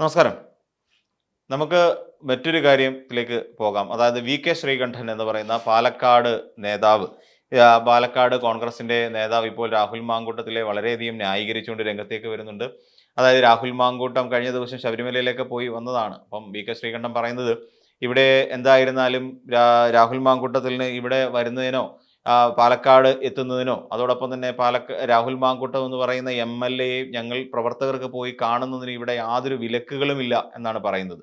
നമസ്കാരം. നമുക്ക് മറ്റൊരു കാര്യത്തിലേക്ക് പോകാം. അതായത് വി കെ ശ്രീകണ്ഠൻ എന്ന് പറയുന്ന പാലക്കാട് നേതാവ്. പാലക്കാട് കോൺഗ്രസിന്റെ നേതാവ് ഇപ്പോൾ രാഹുൽ മാങ്കൂട്ടത്തിലെ വളരെയധികം ന്യായീകരിച്ചുകൊണ്ട് രംഗത്തേക്ക് വരുന്നുണ്ട്. അതായത് രാഹുൽ മാങ്കൂട്ടം കഴിഞ്ഞ ദിവസം ശബരിമലയിലേക്ക് പോയി വന്നതാണ്. അപ്പം വി കെ ശ്രീകണ്ഠൻ പറയുന്നത് ഇവിടെ എന്തായിരുന്നാലും രാഹുൽ മാങ്കൂട്ടത്തിന് ഇവിടെ വരുന്നതിനോ പാലക്കാട് എത്തുന്നതിനോ അതോടൊപ്പം തന്നെ പാലക്ക രാഹുൽ മാങ്കൂട്ടം എന്ന് പറയുന്ന എം എൽ എയെ ഞങ്ങൾ പ്രവർത്തകർക്ക് പോയി കാണുന്നതിന് ഇവിടെ യാതൊരു വിലക്കുകളുമില്ല എന്നാണ് പറയുന്നത്.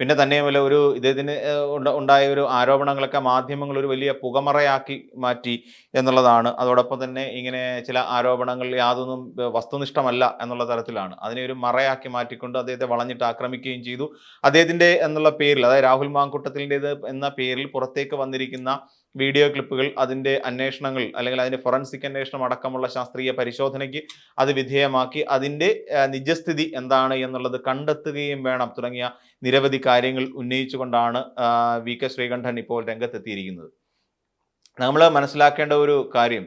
പിന്നെ തന്നെയുമല്ല ഒരു ഇദ്ദേഹത്തിന് ഉണ്ടായ ഒരു ആരോപണങ്ങളൊക്കെ മാധ്യമങ്ങൾ ഒരു വലിയ പുകമറയാക്കി മാറ്റി എന്നുള്ളതാണ്. അതോടൊപ്പം തന്നെ ഇങ്ങനെ ചില ആരോപണങ്ങൾ യാതൊന്നും വസ്തുനിഷ്ഠമല്ല എന്നുള്ള തരത്തിലാണ്. അതിനെ ഒരു മറയാക്കി മാറ്റിക്കൊണ്ട് അദ്ദേഹത്തെ വളഞ്ഞിട്ട് ആക്രമിക്കുകയും ചെയ്തു. അദ്ദേഹത്തിന്റെ എന്നുള്ള പേരിൽ അതായത് രാഹുൽ മാങ്കുട്ടത്തിന്റെത് എന്ന പേരിൽ പുറത്തേക്ക് വന്നിരിക്കുന്ന വീഡിയോ ക്ലിപ്പുകൾ അതിന്റെ അന്വേഷണങ്ങൾ അല്ലെങ്കിൽ അതിന്റെ ഫോറൻസിക് അന്വേഷണം അടക്കമുള്ള ശാസ്ത്രീയ പരിശോധനയ്ക്ക് അത് വിധേയമാക്കി അതിന്റെ നിജസ്ഥിതി എന്താണ് എന്നുള്ളത് കണ്ടെത്തുകയും വേണം. തുടങ്ങിയ നിരവധി കാര്യങ്ങൾ ഉന്നയിച്ചുകൊണ്ടാണ് വി കെ ശ്രീകണ്ഠൻ ഇപ്പോൾ രംഗത്തെത്തിയിരിക്കുന്നത്. നമ്മൾ മനസ്സിലാക്കേണ്ട ഒരു കാര്യം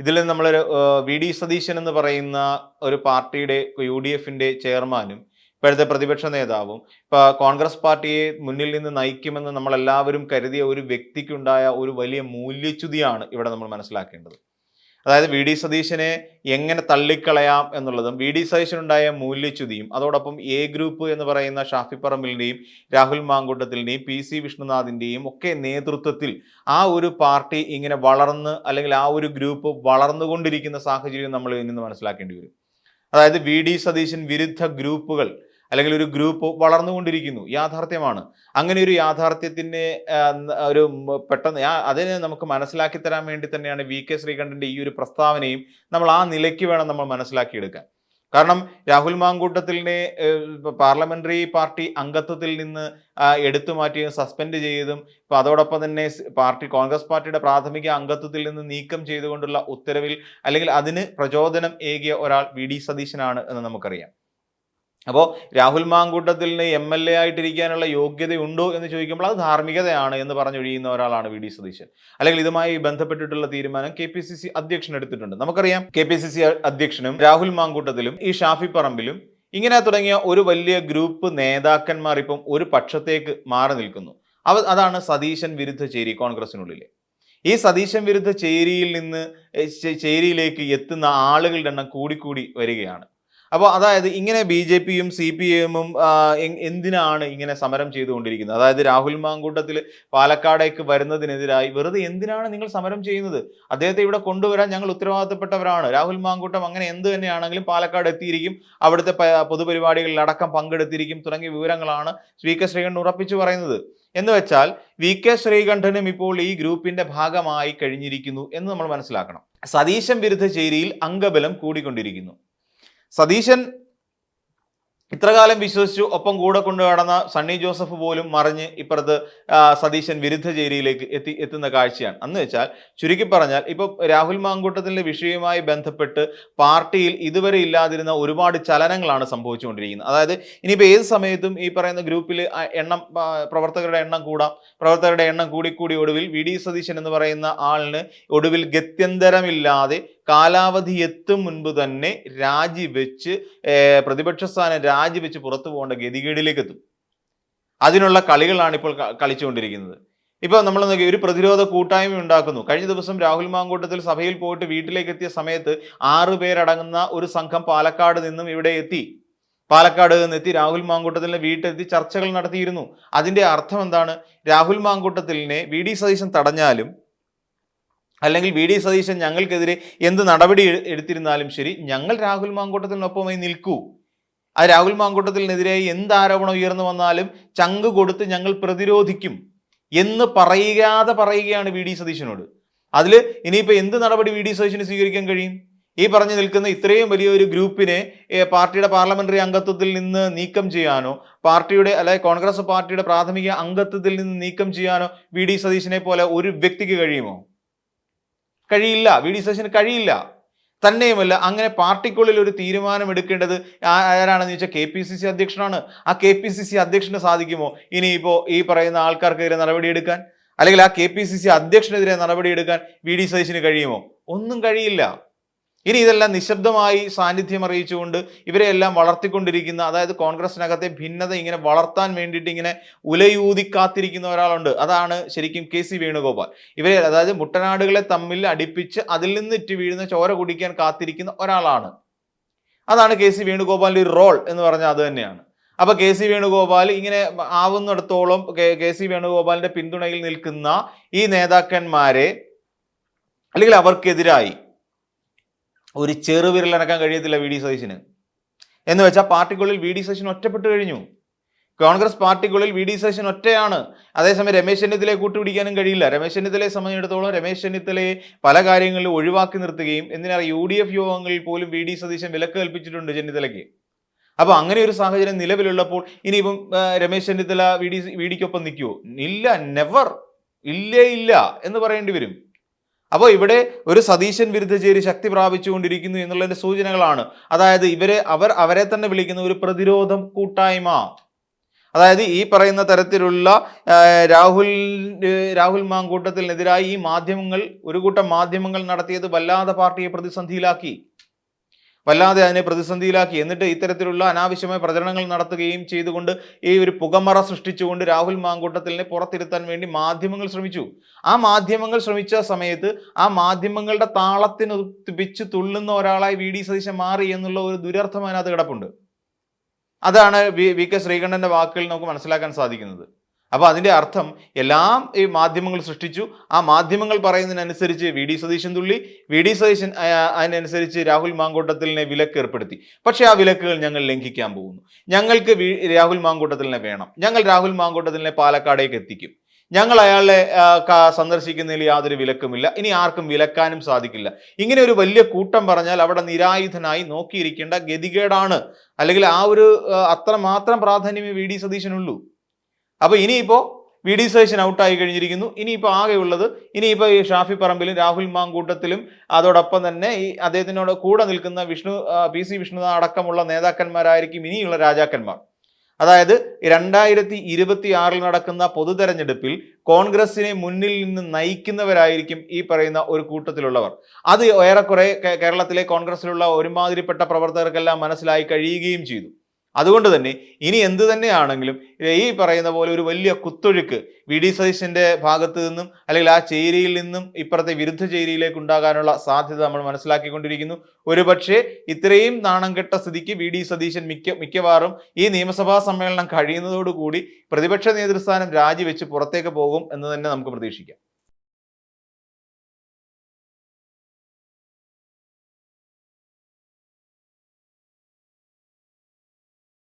ഇതിൽ നമ്മളൊരു വി ഡി സതീശൻ എന്ന് പറയുന്ന ഒരു പാർട്ടിയുടെ യു ഡി എഫിന്റെ ചെയർമാനും ഇപ്പോഴത്തെ പ്രതിപക്ഷ നേതാവും. ഇപ്പൊ കോൺഗ്രസ് പാർട്ടിയെ മുന്നിൽ നിന്ന് നയിക്കുമെന്ന് നമ്മൾ എല്ലാവരും കരുതിയ ഒരു വ്യക്തിക്കുണ്ടായ ഒരു വലിയ മൂല്യച്യുതിയാണ് ഇവിടെ നമ്മൾ മനസ്സിലാക്കേണ്ടത്. അതായത് വി ഡി സതീശനെ എങ്ങനെ തള്ളിക്കളയാം എന്നുള്ളതും വി ഡി സതീശനുണ്ടായ മൂല്യച്യുതിയും അതോടൊപ്പം എ ഗ്രൂപ്പ് എന്ന് പറയുന്ന ഷാഫി പറമ്പിലിന്റെയും രാഹുൽ മാങ്കൂട്ടത്തിന്റെയും പി സി വിഷ്ണുനാഥിന്റെയും ഒക്കെ നേതൃത്വത്തിൽ ആ ഒരു പാർട്ടി ഇങ്ങനെ വളർന്ന് അല്ലെങ്കിൽ ആ ഒരു ഗ്രൂപ്പ് വളർന്നുകൊണ്ടിരിക്കുന്ന സാഹചര്യം നമ്മൾ ഇന്ന് മനസ്സിലാക്കേണ്ടി വരും. അതായത് വി ഡി സതീശൻ വിരുദ്ധ ഗ്രൂപ്പുകൾ അല്ലെങ്കിൽ ഒരു ഗ്രൂപ്പ് വളർന്നുകൊണ്ടിരിക്കുന്നു യാഥാർത്ഥ്യമാണ്. അങ്ങനെ ഒരു യാഥാർത്ഥ്യത്തിന് ഒരു പെട്ടെന്ന് അതിനെ നമുക്ക് മനസ്സിലാക്കി തരാൻ വേണ്ടി തന്നെയാണ് വി കെ ശ്രീകണ്ഠന്റെ ഈ ഒരു പ്രസ്താവനയും നമ്മൾ ആ നിലയ്ക്ക് വേണം നമ്മൾ മനസ്സിലാക്കിയെടുക്കാൻ. കാരണം രാഹുൽ മാങ്കൂട്ടത്തിലിനെ പാർലമെന്ററി പാർട്ടി അംഗത്വത്തിൽ നിന്ന് എടുത്തു മാറ്റിയും സസ്പെൻഡ് ചെയ്തതും ഇപ്പം അതോടൊപ്പം തന്നെ പാർട്ടി കോൺഗ്രസ് പാർട്ടിയുടെ പ്രാഥമിക അംഗത്വത്തിൽ നിന്ന് നീക്കം ചെയ്തുകൊണ്ടുള്ള ഉത്തരവിൽ അല്ലെങ്കിൽ അതിന് പ്രചോദനം ഏകിയ ഒരാൾ വി ഡി സതീശനാണ് എന്ന് നമുക്കറിയാം. അപ്പോൾ രാഹുൽ മാങ്കൂട്ടത്തിന് എം എൽ എ ആയിട്ടിരിക്കാനുള്ള യോഗ്യതയുണ്ടോ എന്ന് ചോദിക്കുമ്പോൾ അത് ധാർമ്മികതയാണ് എന്ന് പറഞ്ഞൊഴിയുന്ന ഒരാളാണ് വി ഡി സതീശൻ. അല്ലെങ്കിൽ ഇതുമായി ബന്ധപ്പെട്ടിട്ടുള്ള തീരുമാനം കെ പി സി സി അധ്യക്ഷൻ എടുത്തിട്ടുണ്ട്. നമുക്കറിയാം കെ പി സി സി അധ്യക്ഷനും രാഹുൽ മാങ്കൂട്ടത്തിലും ഈ ഷാഫി പറമ്പിലും ഇങ്ങനെ തുടങ്ങിയ ഒരു വലിയ ഗ്രൂപ്പ് നേതാക്കന്മാർ ഇപ്പം ഒരു പക്ഷത്തേക്ക് മാറി നിൽക്കുന്നു. അവ അതാണ് സതീശൻ വിരുദ്ധ ചേരി കോൺഗ്രസിനുള്ളിലെ ഈ സതീശൻ വിരുദ്ധ ചേരിയിൽ നിന്ന് ചേരിയിലേക്ക് എത്തുന്ന ആളുകളുടെ എണ്ണം കൂടിക്കൂടി വരികയാണ്. അപ്പോൾ അതായത് ഇങ്ങനെ ബി ജെ പിയും സി പി എമ്മും എന്തിനാണ് ഇങ്ങനെ സമരം ചെയ്തുകൊണ്ടിരിക്കുന്നത്? അതായത് രാഹുൽ മാങ്കൂട്ടത്തിൽ പാലക്കാടേക്ക് വരുന്നതിനെതിരായി വെറുതെ എന്തിനാണ് നിങ്ങൾ സമരം ചെയ്യുന്നത്? അദ്ദേഹത്തെ ഇവിടെ കൊണ്ടുവരാൻ ഞങ്ങൾ ഉത്തരവാദിത്തപ്പെട്ടവരാണ്. രാഹുൽ മാങ്കൂട്ടം അങ്ങനെ എന്ത് തന്നെയാണെങ്കിലും പാലക്കാട് എത്തിയിരിക്കും. അവിടുത്തെ പൊതുപരിപാടികളിൽ അടക്കം പങ്കെടുത്തിരിക്കും. തുടങ്ങിയ വിവരങ്ങളാണ് സ്പീക്കർ ശ്രീകണ്ഠൻ ഉറപ്പിച്ചു പറയുന്നത്. എന്ന് വെച്ചാൽ വി കെ ശ്രീകണ്ഠനും ഇപ്പോൾ ഈ ഗ്രൂപ്പിന്റെ ഭാഗമായി കഴിഞ്ഞിരിക്കുന്നു എന്ന് നമ്മൾ മനസ്സിലാക്കണം. സതീശൻ വിരുദ്ധ ചേരിയിൽ അംഗബലം കൂടിക്കൊണ്ടിരിക്കുന്നു. സതീശൻ ഇത്രകാലം വിശ്വസിച്ചു ഒപ്പം കൂടെ കൊണ്ടു കടന്ന സണ്ണി ജോസഫ് പോലും മറിഞ്ഞ് ഇപ്പുറത്ത് സതീശൻ വിരുദ്ധ ചേരിയിലേക്ക് എത്തി എത്തുന്ന കാഴ്ചയാണ്. എന്ന് വെച്ചാൽ ചുരുക്കി പറഞ്ഞാൽ ഇപ്പോൾ രാഹുൽ മാങ്കൂട്ടത്തിന്റെ വിഷയവുമായി ബന്ധപ്പെട്ട് പാർട്ടിയിൽ ഇതുവരെ ഇല്ലാതിരുന്ന ഒരുപാട് ചലനങ്ങളാണ് സംഭവിച്ചുകൊണ്ടിരിക്കുന്നത്. അതായത് ഇനിയിപ്പോൾ ഏത് സമയത്തും ഈ പറയുന്ന ഗ്രൂപ്പിൽ എണ്ണം പ്രവർത്തകരുടെ എണ്ണം കൂടാം. പ്രവർത്തകരുടെ എണ്ണം കൂടിക്കൂടി ഒടുവിൽ വി. ഡി. സതീശൻ എന്ന് പറയുന്ന ആളിന് ഒടുവിൽ ഗത്യന്തരമില്ലാതെ കാലാവധി എത്തും മുൻപ് തന്നെ രാജിവെച്ച് പ്രതിപക്ഷ സ്ഥാനം രാജിവെച്ച് പുറത്തു പോകേണ്ട ഗതികേടിലേക്ക് എത്തും അതിനുള്ള കളികളാണ് ഇപ്പോൾ കളിച്ചുകൊണ്ടിരിക്കുന്നത്. ഇപ്പൊ നമ്മൾ നോക്കി ഒരു പ്രതിരോധ കൂട്ടായ്മ ഉണ്ടാക്കുന്നു. കഴിഞ്ഞ ദിവസം രാഹുൽ മാങ്കൂട്ടത്തിൽ സഭയിൽ പോയിട്ട് വീട്ടിലേക്ക് എത്തിയ സമയത്ത് ആറ് പേരടങ്ങുന്ന ഒരു സംഘം പാലക്കാട് നിന്നും ഇവിടെ എത്തി. പാലക്കാട് നിന്നെത്തി രാഹുൽ മാങ്കൂട്ടത്തിലിനെ വീട്ടിലെത്തി ചർച്ചകൾ നടത്തിയിരുന്നു. അതിന്റെ അർത്ഥം എന്താണ്? രാഹുൽ മാങ്കൂട്ടത്തിലിനെ വി. ഡി. സതീശൻ തടഞ്ഞാലും അല്ലെങ്കിൽ വി ഡി സതീശൻ ഞങ്ങൾക്കെതിരെ എന്ത് നടപടി എടുത്തിരുന്നാലും ശരി ഞങ്ങൾ രാഹുൽ മാങ്കൂട്ടത്തിനൊപ്പമായി നിൽക്കൂ. ആ രാഹുൽ മാങ്കൂട്ടത്തിനെതിരെ എന്ത് ആരോപണം ഉയർന്നു വന്നാലും ചങ്ക് കൊടുത്ത് ഞങ്ങൾ പ്രതിരോധിക്കും എന്ന് പറയാതെ പറയുകയാണ് വി ഡി സതീശനോട്. അതിൽ ഇനിയിപ്പോൾ എന്ത് നടപടി വി ഡി സതീശന് സ്വീകരിക്കാൻ കഴിയും? ഈ പറഞ്ഞു നിൽക്കുന്ന ഇത്രയും വലിയൊരു ഗ്രൂപ്പിനെ പാർട്ടിയുടെ പാർലമെന്ററി അംഗത്വത്തിൽ നിന്ന് നീക്കം ചെയ്യാനോ പാർട്ടിയുടെ അല്ലെ കോൺഗ്രസ് പാർട്ടിയുടെ പ്രാഥമിക അംഗത്വത്തിൽ നിന്ന് നീക്കം ചെയ്യാനോ വി ഡി സതീശനെ പോലെ ഒരു വ്യക്തിക്ക് കഴിയുമോ? കഴിയില്ല വി ഡി സതീശന് കഴിയില്ല. തന്നെയുമല്ല അങ്ങനെ പാർട്ടിക്കുള്ളിൽ ഒരു തീരുമാനം എടുക്കേണ്ടത് ആരാണെന്ന് ചോദിച്ചാൽ കെ പി സി സി അധ്യക്ഷനാണ്. ആ കെ പി സി സി അധ്യക്ഷന് സാധിക്കുമോ? ഇനിയിപ്പോൾ ഈ പറയുന്ന ആൾക്കാർക്കെതിരെ നടപടിയെടുക്കാൻ? അല്ലെങ്കിൽ ആ കെ പി സി സി അധ്യക്ഷനെതിരെ നടപടിയെടുക്കാൻ വി ഡി സതീശന് കഴിയുമോ? ഒന്നും കഴിയില്ല. ഇനി ഇതെല്ലാം നിശബ്ദമായി സാന്നിധ്യം അറിയിച്ചുകൊണ്ട് ഇവരെ എല്ലാം വളർത്തിക്കൊണ്ടിരിക്കുന്ന അതായത് കോൺഗ്രസിനകത്തെ ഭിന്നത ഇങ്ങനെ വളർത്താൻ വേണ്ടിയിട്ട് ഇങ്ങനെ ഉലയൂതി കാത്തിരിക്കുന്ന ഒരാളുണ്ട്. അതാണ് ശരിക്കും കെ സി വേണുഗോപാൽ. ഇവരെ അതായത് മുട്ടനാടുകളെ തമ്മിൽ അടിപ്പിച്ച് അതിൽ നിന്ന് ഇറ്റ് വീഴുന്ന ചോര കുടിക്കാൻ കാത്തിരിക്കുന്ന ഒരാളാണ്. അതാണ് കെ സി വേണുഗോപാലിന്റെ ഒരു റോൾ എന്ന് പറഞ്ഞാൽ അത് തന്നെയാണ്. അപ്പൊ കെ സി വേണുഗോപാൽ ഇങ്ങനെ ആവുന്നിടത്തോളം കെ സി വേണുഗോപാലിന്റെ പിന്തുണയിൽ നിൽക്കുന്ന ഈ നേതാക്കന്മാരെ അല്ലെങ്കിൽ അവർക്കെതിരായി ഒരു ചെറുവിരലനക്കാൻ കഴിയത്തില്ല വി ഡി സതീശന്. എന്ന് വെച്ചാൽ പാർട്ടിക്കുള്ളിൽ വി ഡി സതീശൻ ഒറ്റപ്പെട്ട് കഴിഞ്ഞു. കോൺഗ്രസ് പാർട്ടിക്കുള്ളിൽ വി ഡി സതീശൻ ഒറ്റയാണ്. അതേസമയം രമേശ് ചെന്നിത്തലയെ കൂട്ടുപിടിക്കാനും കഴിയില്ല. രമേശ് ചെന്നിത്തലയെ സംബന്ധിച്ചിടത്തോളം രമേശ് ചെന്നിത്തലയെ പല കാര്യങ്ങളിലും ഒഴിവാക്കി നിർത്തുകയും എന്തിനാ യു ഡി എഫ് യോഗങ്ങളിൽ പോലും വി ഡി സതീശൻ വിലക്ക് കൽപ്പിച്ചിട്ടുണ്ട് ചെന്നിത്തലയ്ക്ക്? അപ്പോൾ അങ്ങനെ ഒരു സാഹചര്യം നിലവിലുള്ളപ്പോൾ ഇനിയിപ്പം Ramesh Chennithala V D V ഡിക്കൊപ്പം നിൽക്കുമോ ഇല്ല നെവർ ഇല്ലേ ഇല്ല എന്ന് പറയേണ്ടി വരും. അപ്പോൾ ഇവിടെ ഒരു സതീശൻ വിരുദ്ധ ചേരി ശക്തി പ്രാപിച്ചുകൊണ്ടിരിക്കുന്നു എന്നുള്ളതിന്റെ സൂചനകളാണ്. അതായത് ഇവരെ അവർ അവരെ തന്നെ വിളിക്കുന്ന ഒരു പ്രതിരോധം കൂട്ടായ്മ. അതായത് ഈ പറയുന്ന തരത്തിലുള്ള രാഹുൽ രാഹുൽ മാങ്കൂട്ടത്തിനെതിരായി ഈ മാധ്യമങ്ങൾ ഒരു കൂട്ടം മാധ്യമങ്ങൾ നടത്തിയത് വല്ലാതെ പാർട്ടിയെ പ്രതിസന്ധിയിലാക്കി. വല്ലാതെ അതിനെ പ്രതിസന്ധിയിലാക്കി. എന്നിട്ട് ഇത്തരത്തിലുള്ള അനാവശ്യമായ പ്രചരണങ്ങൾ നടത്തുകയും ചെയ്തുകൊണ്ട് ഈ ഒരു പുകമറ സൃഷ്ടിച്ചുകൊണ്ട് രാഹുൽ മാങ്കൂട്ടത്തിലിനെ പുറത്തിരുത്താൻ വേണ്ടി മാധ്യമങ്ങൾ ശ്രമിച്ചു. ആ മാധ്യമങ്ങൾ ശ്രമിച്ച സമയത്ത് ആ മാധ്യമങ്ങളുടെ താളത്തിന് പിച്ച് തുള്ളുന്ന ഒരാളായി വി ഡി സതീശൻ മാറി എന്നുള്ള ഒരു ദുരർത്ഥം അതിനകത്ത് കിടപ്പുണ്ട്. അതാണ് വി വി കെ ശ്രീകണ്ഠന്റെ വാക്കുകളിൽ നമുക്ക് മനസ്സിലാക്കാൻ സാധിക്കുന്നത്. അപ്പൊ അതിന്റെ അർത്ഥം എല്ലാം ഈ മാധ്യമങ്ങൾ സൃഷ്ടിച്ചു. ആ മാധ്യമങ്ങൾ പറയുന്നതിനനുസരിച്ച് വി ഡി സതീശൻ തുള്ളി വി ഡി സതീശൻ അതിനനുസരിച്ച് രാഹുൽ മാങ്കൂട്ടത്തിലിനെ വിലക്ക് ഏർപ്പെടുത്തി. പക്ഷേ ആ വിലക്കുകൾ ഞങ്ങൾ ലംഘിക്കാൻ പോകുന്നു. ഞങ്ങൾക്ക് രാഹുൽ മാങ്കൂട്ടത്തിലിനെ വേണം. ഞങ്ങൾ രാഹുൽ മാങ്കൂട്ടത്തിലിനെ പാലക്കാടേക്ക് എത്തിക്കും. ഞങ്ങൾ അയാളെ സന്ദർശിക്കുന്നതിൽ യാതൊരു വിലക്കുമില്ല. ഇനി ആർക്കും വിലക്കാനും സാധിക്കില്ല. ഇങ്ങനെ ഒരു വലിയ കൂട്ടം പറഞ്ഞാൽ അവിടെ നിരായുധനായി നോക്കിയിരിക്കേണ്ട ഗതികേടാണ്. അല്ലെങ്കിൽ ആ ഒരു അത്ര അത്രമാത്രം പ്രാധാന്യമേ വി ഡി സതീശനുള്ളൂ. അപ്പൊ ഇനിയിപ്പോ വി ഡി സതീശൻ ഔട്ടായി കഴിഞ്ഞിരിക്കുന്നു. ഇനിയിപ്പോൾ ആകെയുള്ളത് ഇനിയിപ്പോൾ ഈ ഷാഫി പറമ്പിലും രാഹുൽ മാങ്കൂട്ടത്തിലും അതോടൊപ്പം തന്നെ ഈ അദ്ദേഹത്തിനോട് കൂടെ നിൽക്കുന്ന വിഷ്ണു പി സി വിഷ്ണുനാഥ് അടക്കമുള്ള നേതാക്കന്മാരായിരിക്കും ഇനിയുള്ള രാജാക്കന്മാർ. അതായത് രണ്ടായിരത്തി ഇരുപത്തി ആറിൽ നടക്കുന്ന പൊതു തെരഞ്ഞെടുപ്പിൽ കോൺഗ്രസിനെ മുന്നിൽ നിന്ന് നയിക്കുന്നവരായിരിക്കും ഈ പറയുന്ന ഒരു കൂട്ടത്തിലുള്ളവർ. അത് ഏറെക്കുറെ കേരളത്തിലെ കോൺഗ്രസിലുള്ള ഒരുമാതിരിപ്പെട്ട പ്രവർത്തകർക്കെല്ലാം മനസ്സിലായി കഴിയുകയും ചെയ്തു. അതുകൊണ്ട് തന്നെ ഇനി എന്ത് തന്നെയാണെങ്കിലും ഈ പറയുന്ന പോലെ ഒരു വലിയ കുത്തൊഴുക്ക് വി ഡി സതീശന്റെ ഭാഗത്ത് നിന്നും അല്ലെങ്കിൽ ആ ചേരിയിൽ നിന്നും ഇപ്പുറത്തെ വിരുദ്ധ ചേരിയിലേക്ക് ഉണ്ടാകാനുള്ള സാധ്യത നമ്മൾ മനസ്സിലാക്കിക്കൊണ്ടിരിക്കുന്നു. ഒരുപക്ഷെ ഇത്രയും നാണം കെട്ട സ്ഥിതിക്ക് വി ഡി സതീശൻ മിക്ക മിക്കവാറും ഈ നിയമസഭാ സമ്മേളനം കഴിയുന്നതോടുകൂടി പ്രതിപക്ഷ നേതൃസ്ഥാനം രാജിവെച്ച് പുറത്തേക്ക് പോകും എന്ന് തന്നെ നമുക്ക് പ്രതീക്ഷിക്കാം.